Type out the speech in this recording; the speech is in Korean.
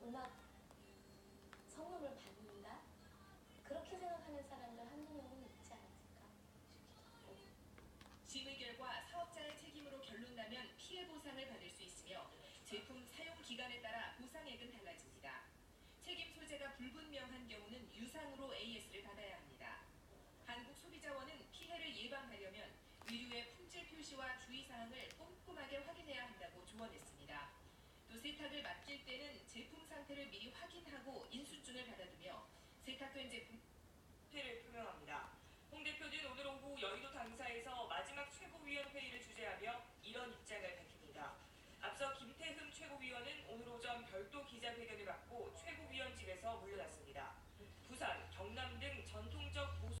문학 성금을 받는다? 그렇게 생각하는 사람들 한두 명은 있지 않았을까 싶기도 하고 심의 결과 사업자의 책임으로 결론 나면 피해 보상을 받을 수 있으며 제품 사용 기간에 따라 보상액은 달라집니다. 책임 소재가 불분명한 경우는 유상으로 AS를 받아야 합니다. 한국소비자원은 피해를 예방하려면 의류의 품질 표시와 주의 사항을 꼼꼼하게 확인해야 한다고 조언했습니다. 또 세탁을 맡길 때는 제품 상태를 미리 확인하고 인수증을 받아두며 제품 사퇴를 표명합니다. 홍 대표는 오늘 오후 여의도 당사에서 마지막 최고위원 회의를 주재하며 이런 입장을 밝힙니다. 앞서 김태흠 최고위원은 오늘 오전 별도 기자회견을 갖고 최고위원직에서 물러났습니다.